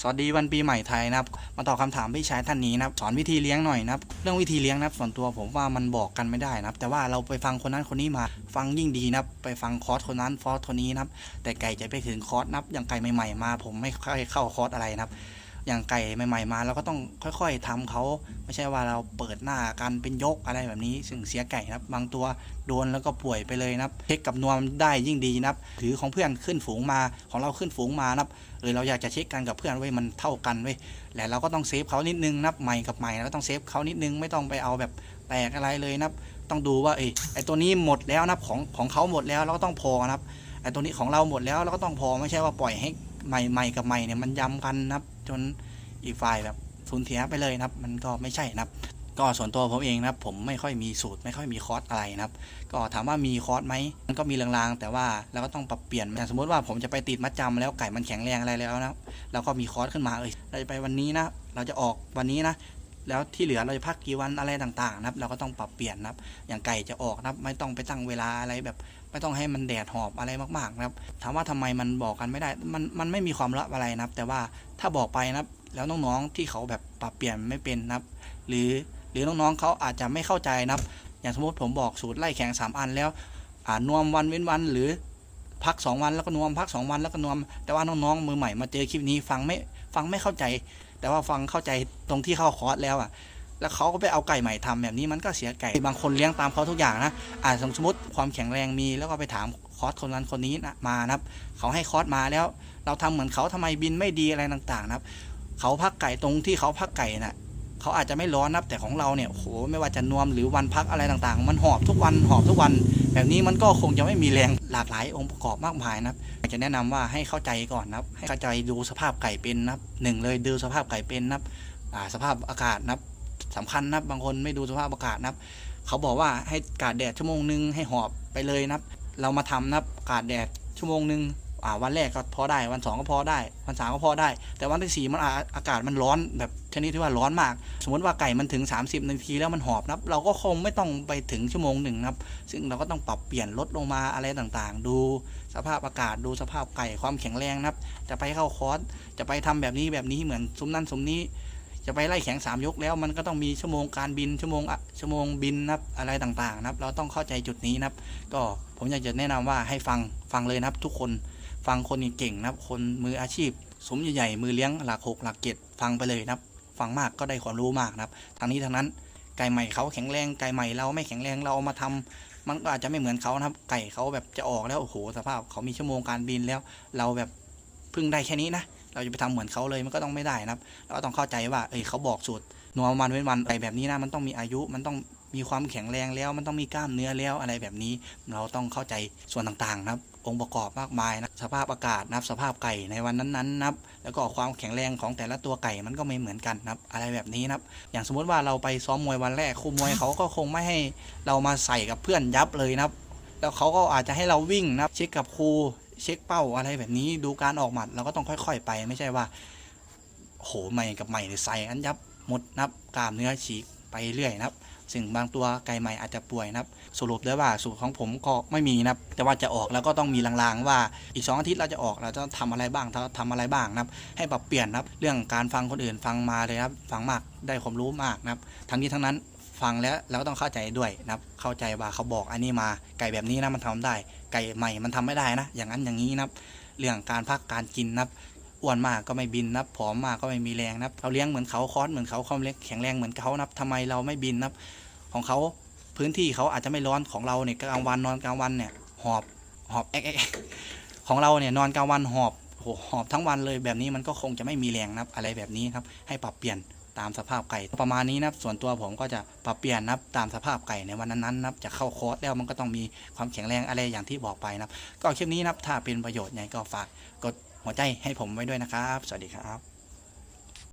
สวัสดีวันปีใหม่ไทยนะครับ มาตอบคำถามพี่ชายท่านนี้นะครับสอนวิธีเลี้ยงหน่อยนะครับ เรื่องวิธีเลี้ยงนะครับ ส่วนตัวผมว่ามันบอกกันไม่ได้นะครับ แต่ว่าเราไปฟังคนนั้นคนนี้มา ฟังยิ่งดีนะครับ ไปฟังคอร์สคนนั้นฟอร์สคนนี้นะครับ แต่ไก่จะไปถึงคอร์สนับอย่างไก่ใหม่ๆมา ผมไม่ค่อยเข้าคอร์สอะไรนะครับ อย่างไก่ใหม่ๆมาเราก็ต้องค่อยๆทำเขาไม่ใช่ว่าเราเปิดหน้ากันเป็นยกอะไรแบบนี้ ซึ่งเสียไก่นะครับ บางตัวโดนแล้วก็ป่วยไปเลยนะครับเช็คกับนวมได้ยิ่งดีนะครับถือของเพื่อนขึ้นฝูงมาของเราขึ้นฝูงมานะครับเออเราอยากจะเช็คกันกับเพื่อนไว้มันเท่ากันไว้และเราก็ต้องเซฟเขานิดนึงนับใหม่กับใหม่เราก็ต้องเซฟเขานิดนึงไม่ต้องไปเอาแบบแตกอะไรเลยนะครับต้องดูว่าเอยไอตัวนี้หมดแล้วนะของของเขาหมดแล้วเราก็ต้องพอนะครับไอตัวนี้ของเราหมดแล้วเราก็ต้องพอไม่ใช่ว่าปล่อยให้ใหม่ใหม่กับใหม่เนี่ยมันย้ำกันนะครับ จนอีกฝ่ายแบบสูญเสียไปเลยนะครับ มันก็ไม่ใช่นะครับ ก็ส่วนตัวผมเองนะครับ ผมไม่ค่อยมีสูตรไม่ค่อยมีคอร์สอะไรนะครับ ก็ถามว่ามีคอร์สไหมมันก็มีลางๆ แต่ว่าเราก็ต้องปรับเปลี่ยนอย่างสมมติว่าผมจะไปติดมัดจำแล้วไก่มันแข็งแรงอะไรแล้วนะเราก็มีคอร์สขึ้นมาเอยเราจะไปวันนี้นะ เราจะออกวันนี้นะ แล้วที่เหลือเราจะพักกี่วันอะไรต่างๆนะครับ เราก็ต้องปรับเปลี่ยนนะครับ อย่างไก่จะออกนะครับ ไม่ต้องไปตั้งเวลาอะไรแบบ ไม่ต้องให้มันแดดหอบอะไรมากๆนะครับ ถามว่าทำไมมันบอกกันไม่ได้ มันมันไม่มีความลับอะไรนะครับ แต่ว่าถ้าบอกไปนะครับ แล้วน้องๆที่เขาแบบปรับเปลี่ยนไม่เป็นนะครับ หรือหรือน้องๆเขาอาจจะไม่เข้าใจนะครับ อย่างสมมติผมบอกสูตรไล่แข่งสามอันแล้วอ่านวมวันเว้นวันหรือพักสองวันแล้วก็นวมพักสองวันแล้วก็นวม แต่ว่าน้องๆมือใหม่มาเจอคลิปนี้ฟังไม่ฟังไม่เข้าใจ แต่ว่าฟังเข้าใจตรงที่เข้าคอร์สแล้วอะแล้วเขาก็ไปเอาไก่ใหม่ทำแบบนี้มันก็เสียไก่บางคนเลี้ยงตามเขาทุกอย่างนะอ่าสมมติความแข็งแรงมีแล้วก็ไปถามคอร์สคนนั้นคนนี้นะมานะครับเขาให้คอร์สมาแล้ว เราทำเหมือนเขาทำไมบินไม่ดีอะไรต่างๆนะครับ เขาพักไก่ตรงที่เขาพักไก่น่ะ เขาอาจจะไม่ร้อนนะแต่ของเราเนี่ยโหไม่ว่าจะนวมหรือวันพักอะไรต่างๆ มันหอบทุกวันหอบทุกวัน แบบนี้มันก็คงจะไม่มีแรงหลากหลายองค์ประกอบมากมายนะอยากจะแนะนำว่าให้เข้าใจก่อนนะให้เข้าใจดูสภาพไก่เป็นนะหนึ่งเลยดูสภาพไก่เป็นนะสภาพอากาศนะสำคัญนะบางคนไม่ดูสภาพอากาศนะเขาบอกว่าให้กาดแดดชั่วโมงหนึ่งให้หอบไปเลยนะเรามาทำนะครับกาดแดดชั่วโมงหนึ่ง อ่าวันแรกก็พอได้วันสองก็พอได้ วันสามก็พอได้ แต่วันที่สี่มันอากาศมันร้อนแบบชนิดที่ว่าร้อนมาก สมมติว่าไก่มันถึง 30 นาทีแล้วมันหอบนะครับเราก็คงไม่ต้องไปถึงชั่วโมงหนึ่งนะครับ ซึ่งเราก็ต้องปรับเปลี่ยนลดลงมาอะไรต่างๆ ดูสภาพอากาศดูสภาพไก่ความแข็งแรงนะครับ จะไปเข้าคอร์สจะไปทำแบบนี้แบบนี้เหมือนซุ้มนั่นซุ้มนี้ จะไปไล่แข่งสามยกแล้วมันก็ต้องมีชั่วโมงการบินชั่วโมงชั่วโมงบินนะครับอะไรต่างๆนะครับ เราต้องเข้าใจจุดนี้นะครับ ก็ผมอยากจะแนะนำว่าให้ฟังฟังเลยนะครับทุกคน ฟังคนเก่งนะครับ คนมืออาชีพสมใหญ่ๆมือเลี้ยงหลักหกหลักเจ็ดฟังไปเลยนะครับ ฟังมากก็ได้ความรู้มากนะครับทางนี้ทางนั้นไก่ใหม่เขาแข็งแรงไก่ใหม่เราไม่แข็งแรงเราเอามาทำมันก็อาจจะไม่เหมือนเขานะครับ ไก่เขาแบบจะออกแล้วโอ้โหสภาพเขามีชั่วโมงการบินแล้ว เราแบบเพึ่งได้แค่นี้นะเราจะไปทำเหมือนเขาเลยมันก็ต้องไม่ได้นะครับเราก็ต้องเข้าใจว่าเอ้ยเขาบอกสูตรนวมวันเว้นวันไปแบบนี้นะมันต้องมีอายุมันต้อง มีความแข็งแรงแล้วมันต้องมีกล้ามเนื้อแล้วอะไรแบบนี้ เราต้องเข้าใจส่วนต่างๆนะครับ องค์ประกอบมากมายนะสภาพอากาศนะครับสภาพไก่ในวันนั้นๆนะครับ แล้วก็ความแข็งแรงของแต่ละตัวไก่มันก็ไม่เหมือนกันนะครับ อะไรแบบนี้นะครับ อย่างสมมุติว่าเราไปซ้อมมวยวันแรกครูมวยเขาก็คงไม่ให้เรามาใส่กับเพื่อนยับเลยนะครับ แล้วเขาก็อาจจะให้เราวิ่งนะครับเช็คกับครูเช็คเป้าอะไรแบบนี้ดูการออกหมัดเราก็ต้องค่อย ๆ ไปไม่ใช่ว่า โหใหม่กับใหม่ใส่อันยับหมดนับกล้ามเนื้อฉีก เรื่อยนะครับ ซึ่งบางตัวไก่ใหม่อาจจะป่วยนะครับ สรุปได้ว่าสูตรของผมก็ไม่มีนะครับ แต่ว่าจะออกแล้วก็ต้องมีลางๆ ว่าอีก 2 อาทิตย์เราจะออกเราจะทำอะไรบ้างเราทำอะไรบ้างนะครับ ให้ปรับเปลี่ยนนะครับ เรื่องการฟังคนอื่นฟังมาเลยครับ ฟังมากได้ความรู้มากนะครับ ทั้งนี้ทั้งนั้นฟังแล้วเราก็ต้องเข้าใจด้วยนะครับ เข้าใจว่าเขาบอกอันนี้มาไก่แบบนี้นะมันทำได้ ไก่ใหม่มันทำไม่ได้นะ อย่างนั้นอย่างนี้นะครับ เรื่องการพักการกินนะครับ อ้วนมากก็ไม่บินนับผอมมากก็ไม่มีแรงนับเราเลี้ยงเหมือนเขาคอสเหมือนเขาความเล็กแข็งแรงเหมือนเขานับทำไมเราไม่บินนับของเขาพื้นที่เขาอาจจะไม่ร้อนของเราเนี่ยกลางวันนอนกลางวันเนี่ยหอบหอบแอ๊กแอ๊กของเราเนี่ยนอนกลางวันหอบโหหอบทั้งวันเลยแบบนี้มันก็คงจะไม่มีแรงนับอะไรแบบนี้ครับ ให้ปรับเปลี่ยนตามสภาพไก่ประมาณนี้นะครับส่วนตัวผมก็จะปรับเปลี่ยนนับตามสภาพไก่ในวันนั้นๆนับจะเข้าคอร์สแล้วมันก็ต้องมีความแข็งแรงอะไรอย่างที่บอกไปนะครับก็คลิปนี้นะครับถ้าเป็นประโยชน์ไงก็ฝากกด หัวใจให้ผมไว้ด้วยนะครับ สวัสดีครับ